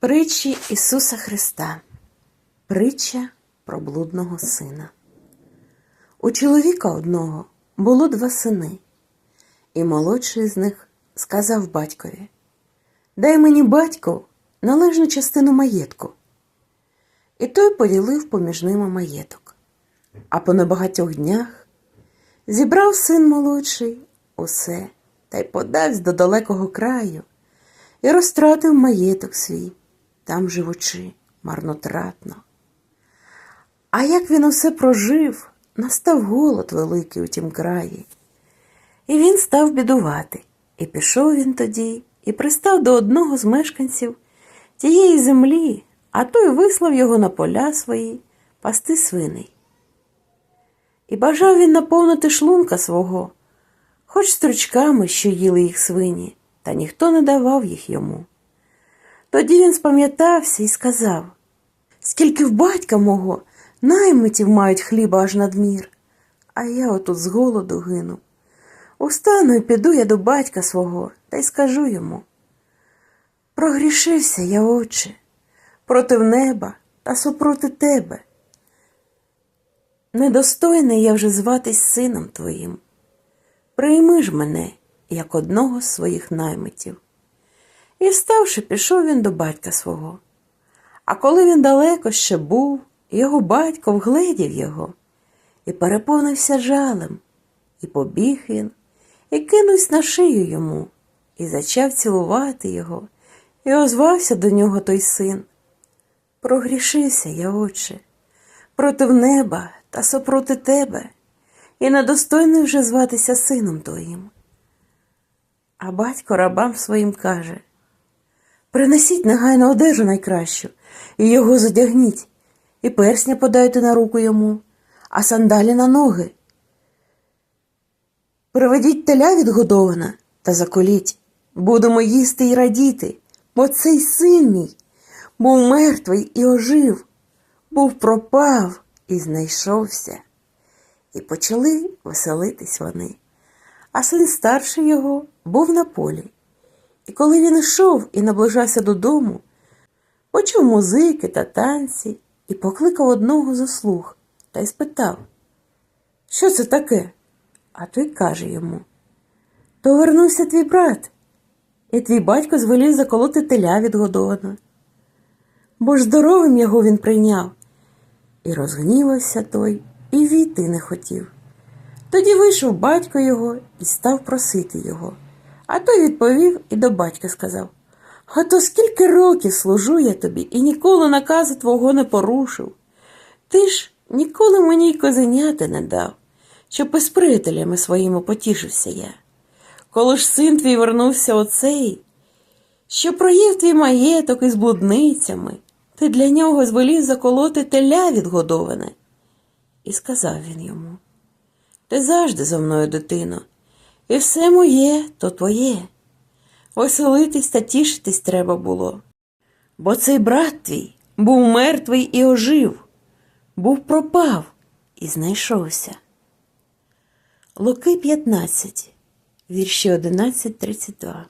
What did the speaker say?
Притчі Ісуса Христа. Притча про блудного сина. У чоловіка одного було два сини, і молодший з них сказав батькові: Дай мені батьку належну частину маєтку. І той поділив поміж ними маєток. А по небагатьох днях зібрав син молодший усе та й подався до далекого краю і розтратив маєток свій, там живучи марнотратно. А як він усе прожив, настав голод великий у тім краї. І він став бідувати, і пішов він тоді, і пристав до одного з мешканців тієї землі, а той вислав його на поля свої пасти свиней. І бажав він наповнити шлунка свого, хоч стручками, що їли їх свині, та ніхто не давав їх йому. Тоді він спам'ятався і сказав, скільки в батька мого наймитів мають хліба аж надмір, а я отут з голоду гину. Устану і піду я до батька свого та й скажу йому. Прогрішився я, отче, проти неба та супроти тебе. Недостойний я вже зватись сином твоїм. Прийми ж мене, як одного з своїх наймитів. І вставши, пішов він до батька свого. А коли він далеко ще був, його батько вгледів його і переповнився жалем, і побіг він, і кинувся на шию йому, і зачав цілувати його, і озвався до нього той син. Прогрішився я, отче, проти неба та супроти тебе, і недостойний вже зватися сином твоїм. А батько рабам своїм каже Принесіть негайно одежу найкращу, і його задягніть, і персня подайте на руку йому, а сандалі на ноги. Приведіть теля відгодована та заколіть. Будемо їсти й радіти, бо цей син мій був мертвий і ожив, був пропав і знайшовся. І почали веселитись вони. А син старший його був на полі. І коли він йшов і наближався додому, почув музики та танці і покликав одного зо слуг та й спитав, що це таке? А той каже йому То вернувся твій брат, і твій батько звелів заколоти теля відгодовано. Бо ж здоровим його він прийняв. І розгнівався той, і війти не хотів. Тоді вийшов батько його і став просити його. А той відповів і до батька сказав А то скільки років служу я тобі і ніколи наказу твого не порушив. Ти ж ніколи мені й козеняти не дав, щоб із приятелями своїми потішився я. Коли ж син твій вернувся оцей, що проїв твій маєток із блудницями, ти для нього звелів заколоти теля відгодоване. І сказав він йому Ти завжди зо мною, дитино, і все моє то твоє. Оселитись та тішитись треба було. Бо цей брат твій був мертвий і ожив, був пропав і знайшовся. Луки 15, вірші 11-32